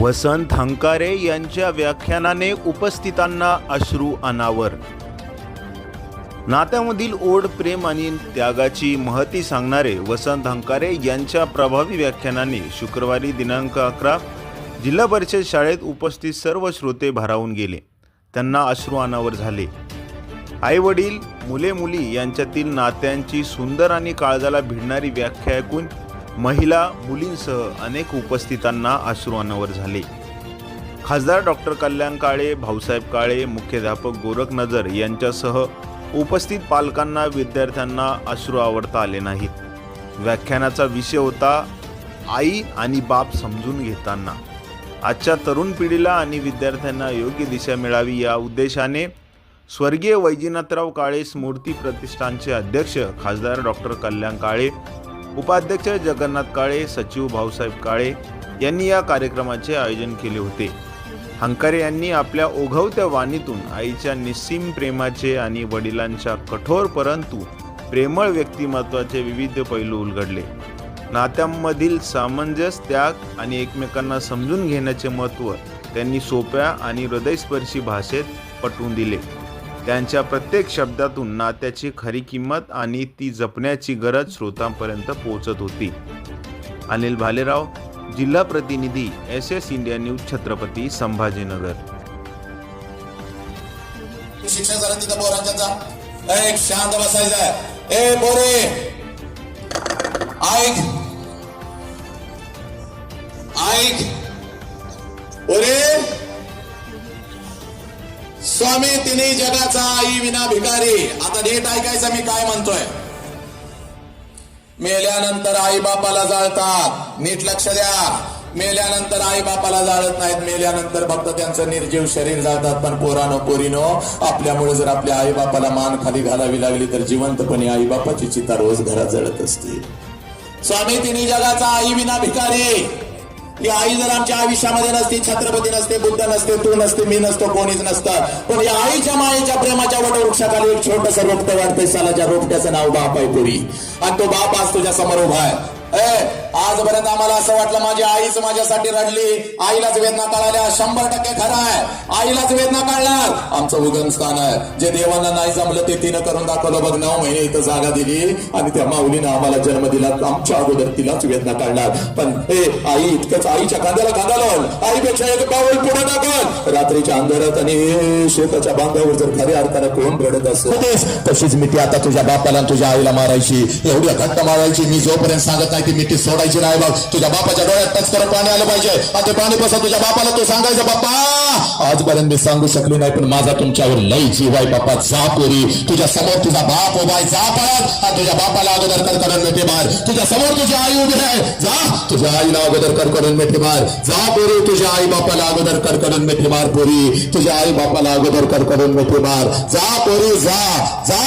वसंत हंकारे यांच्या व्याख्यानाने उपस्थितांना अश्रू अनावर. नात्यामधील ओढ प्रेम आणि त्यागाची महती सांगणारे वसंत हंकारे यांच्या प्रभावी व्याख्यानाने शुक्रवारी दिनांक अकरा जिल्हा परिषद शाळेत उपस्थित सर्व श्रोते भारावून गेले. त्यांना अश्रू अनावर झाले. आई वडील मुले मुली यांच्यातील नात्यांची सुंदर आणि काळजाला भिडणारी व्याख्या ऐकून महिला मुलींसह अनेक उपस्थितांना अश्रू अनावर झाले. खासदार डॉक्टर कल्याण काळे भाऊसाहेब काळे मुख्याध्यापक गोरख नजर यांच्यासह उपस्थित पालकांना विद्यार्थ्यांना अश्रू आवडता आले नाहीत. व्याख्यानाचा विषय होता आई आणि बाप समजून घेताना. आजच्या तरुण पिढीला आणि विद्यार्थ्यांना योग्य दिशा मिळावी या उद्देशाने स्वर्गीय वैजनाथराव काळे स्मूर्ती प्रतिष्ठानचे अध्यक्ष खासदार डॉक्टर कल्याण काळे उपाध्यक्ष जगन्नाथ काळे सचिव भाऊसाहेब काळे यांनी या कार्यक्रमाचे आयोजन केले होते. हंकारे यांनी आपल्या ओघवत्या वाणीतून आईच्या निस्सीम प्रेमाचे आणि वडिलांच्या कठोर परंतु प्रेमळ व्यक्तिमत्वाचे विविध पैलू उलगडले. नात्यांमधील सामंजस्य त्याग आणि एकमेकांना समजून घेण्याचे महत्त्व त्यांनी सोप्या आणि हृदयस्पर्शी भाषेत पटवून दिले. त्यांच्या प्रत्येक शब्दातून नात्याची खरी किंमत आणि ती जपण्याची गरज श्रोतांपर्यंत पोहोचत होती. अनिल भालेराव जिल्हा प्रतिनिधी S S India news Chhatrapati Sambhajinagar. शिक्षण झालं तिथं पोरांच्या एक शांत बसायचं ए बोरे ऐक! स्वामी तिने जगाचा आई विना भिकारी. आता नीट ऐकायचं मी काय म्हणतोय. मेल्यानंतर आई बापाला जाळतात. नीट लक्ष द्या. मेल्यानंतर आई बापाला जाळत नाहीत. मेल्यानंतर फक्त त्यांचं निर्जीव शरीर जाळतात. पण पोरानो पोरीनो आपल्यामुळे जर आपल्या आई बापाला मान खाली घालावी लागली तर जिवंतपणे आई बापाची चिता रोज घरात जळत असते. स्वामी तिने जगाचा आई विना भिकारी. ही आई जर आमच्या आयुष्यामध्ये नसती छत्रपती नसते बुद्ध नसते तू नसते मी नसतो कोणीच नसतं. पण या आईच्या मायेच्या प्रेमाच्या वटवृक्षाखाली एक छोटस रोपट वाटतंय सालाच्या रोपट्याचं नाव बाप आहे पुरी. आणि तो बाप आज तुझ्या समोर उभा आहे. आजपर्यंत आम्हाला असं वाटलं माझी आईच माझ्यासाठी रडली. आईलाच वेदना कळाल्या. शंभर टक्के खरं आहे. आईलाच वेदना कळणार. आमचं उगम स्थान आहे. जे देवांना नाही जमलं ते तिनं करून दाखवलं. बघ नऊ महिने इथं जागा दिली आणि त्या माऊलीनं आम्हाला जन्म दिला. आमच्या अगोदर तिलाच वेदना काढणार पण हे आई इतकंच आईच्या कांद्याला कांदा लावून आईपेक्षा एक पाऊल पुढे टाकल रात्रीच्या अंधारात आणि शेताच्या बांधावर जर खऱ्या अर्थानं कोण रडत असतो तशीच मिठी आता तुझ्या बापाला तुझ्या आईला मारायची. एवढी घट्ट मारायची. मी जोपर्यंत सांगत नाही ती मिठी सोडायची नाही बघ. तुझ्या बापाच्या डोळ्यात टच करत पाणी आलं पाहिजे. आणि ते पाणी कसं तुझ्या बापाला तो सांगायचं बाप्पा आजपर्यंत मी सांगू शकलो नाही पण माझा तुमच्यावर लई जीव आहे बाप्पा. जा पोरी. तुझ्या समोर तुझा बाप उभा आहे. जा पळत आणि तुझ्या बापाला अगोदर कर करून मिठी मार. तुझ्या समोर तुझी आई उभी आहे. जा. तुझ्या आईला अगोदर कर करून मिठी मार. जा पोरी. तुझ्या आई बापाला अगोदर कर करून मिठी मार पोरी. तुझ्या आई बापाला अगोदर कर करून मिठी मार. जा पोरी जा. जा.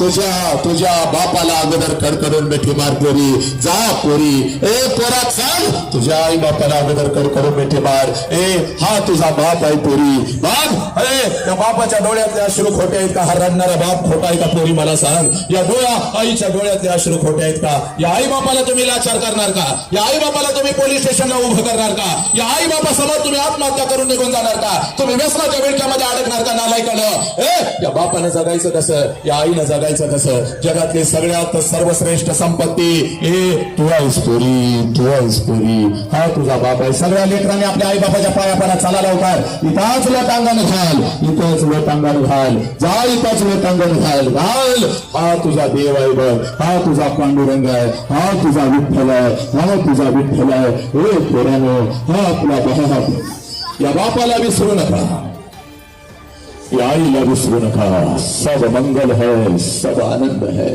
तुझ्या तुझ्या बापाला अगोदर कर करून मिठी मार पोरी. जा पोरी. ए पोरा चाल. तुझ्या आई बापाला अगोदर कर करून मिठी मार. ए हा तुझा बाप आहे पोरी. बाप अरे त्या बापाच्या डोळ्यातले अश्रू खोटे आहेत का? हा रडणारा बाप खोटा आहे का पोरी मला सांग. या डोळ्या आईच्या डोळ्यातले अश्रू खोटे आहेत का? या आई बापाला तुम्ही लाचार करणार का? या आई बापाला तुम्ही पोलीस स्टेशनला उभं करणार का? या आई बापा समोर तुम्ही आत्महत्या करून निघून जाणार का? तुम्ही व्यसनाच्या विळक्यामध्ये अडकणार का नालायकानं? ए या बापानं जगायचं कसं? या आईनं जगायचं कसं? जगातली सगळ्यात सर्वश्रेष्ठ संपत्ती ए तू आहेस पोरी. तू आहेस पोरी हा, तुझा बाप आहे. सगळ्या लेकरांनी आपल्या आई बापाच्या पायापाला चाला लवकर इथंच लोटांगण घाल इथंच लोटांगण घाल जा इथंच लोटांगण घाल घाल हा, तुझा देव आहे बघ. हा, तुझा पांडुरंग आहे. हा, तुझा विठ्ठल आहे. हा, तुझा विठ्ठल आहे. ए पोरानो, हा, तुला बाप या बापाला विसरू नका. या आईला विसरू नका. सब मंगल है सब आनंद है.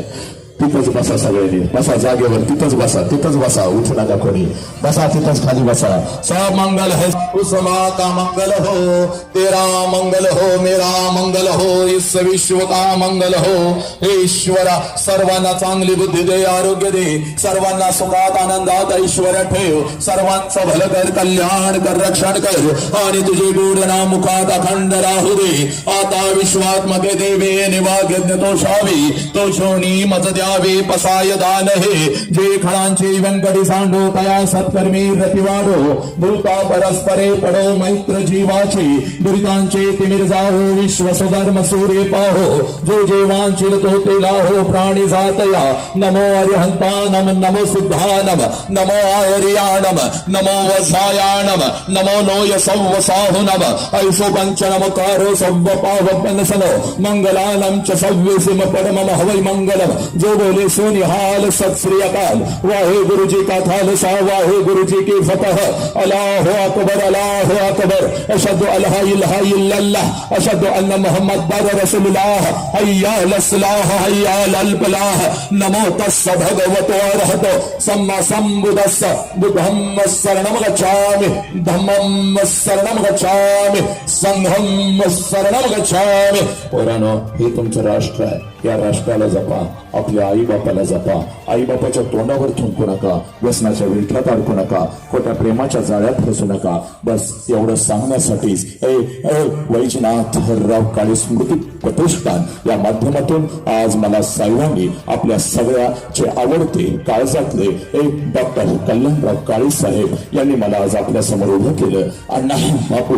तिथंच बसा सगळ्यांनी बसा जागेवर तिथंच बसा तिथंच बसा उठू नका कोणी बसा तिथंच खाली बसा स मंगल है उस का मंगल हो तेरा मंगल हो मेरा मंगल हो इस विश्व का मंगल हो हे ईश्वरा सर्वांना चांगली बुद्धी दे आरोग्य दे सर्वांना सुखात आनंदात ऐश्वर ठेव सर्वांचं भलं कर कल्याण कर रक्षण कर आणि तुझे गोड ना मुखात अखंड राहू दे आता विश्वात्मके देवे निवाग्यज्ञ तो शावी तो शोणी मत द्या द्यावे पसाय दान हे जे खळांचे व्यंकटी सांडो तया सत्कर्मी रतिवाडो। भूता परस्परे पडो मैत्र जीवाची। दुरितांचे तिमिर जाहो विश्व सुधर्म सूर्य पाहो। जो जीवांचिल तो ते लाहो प्राणी जातया। नमो अरिहंतानम नमो सिद्धानम नमो आयर्याणम नमो वसायाणम नमो नोय सव्व साहुनम ऐसो पंचनम कारो सव्व पावपनसनो मंगलानम च सव्यसिम परमम हवै मंगलम। जो बोले सो निहाल सत श्री अकाल वाहे गुरु जी का थाल सा वाहे गुरु जी की फतह अल्लाह अकबर अल्लाह अकबर अशद अल्लाह इल्हा इल्लल्लाह अशद अन्न मोहम्मद रसूलुल्लाह हय्या लस्लाह हय्या लल फलाह नमो तस्स भगवतो अरहतो सम्मा संबुदस्स बुद्धं शरणं गच्छामि धम्मं शरणं गच्छामि संघं शरणं गच्छामि पोरानो हे तुमचं राष्ट्र आहे या राष्ट्राला जपा आपल्या आई बापाला जपा. आई बापाच्या तोंडावर थुंकू नका. व्यसनाच्या विळख्यात अडकू नका. खोट्या प्रेमाच्या जाळ्यात फसू नका. बस एवढं सांगण्यासाठीच. ए ए, वैजनाथ हरराव काळे स्मृती प्रतिष्ठान या माध्यमातून आज मला साईबांनी आपल्या सगळ्याचे आवडते काळजातले एक डॉक्टर कल्याणराव काळे साहेब यांनी मला आज आपल्यासमोर उभं केलं. अण्णा बापू.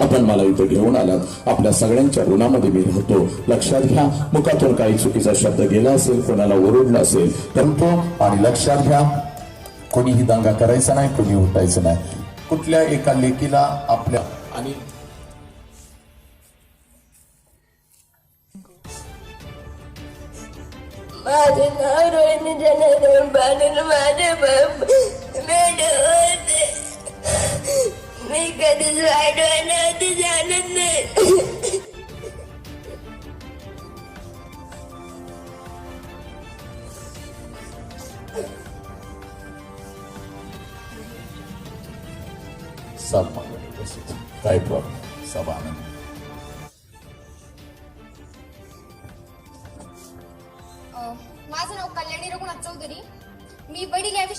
आपण मला इथे घेऊन आलात आपल्या सगळ्यांच्या ऋणामध्ये मी राहतो. लक्षात घ्या मुखातून काही चुकीचा शब्द गेला असेल कोणाला ओरडला असेल परंतु आणि लक्षात घ्या कोणीही दंगा करायचा नाही कोणी उठायचं नाही. कुठल्या एका लेकीला आपल्या आणि माझे नाव रोहिणी जनार्दन पाटील माझे बाप होते. मी कधीच वाईट होण्याची जाणत नाही सब मंगळ उपस्थित काय प्रॉब्लेम सब आनंद माझं नाव कल्याणी रघुनाथ चौधरी. मी वडील या विषयी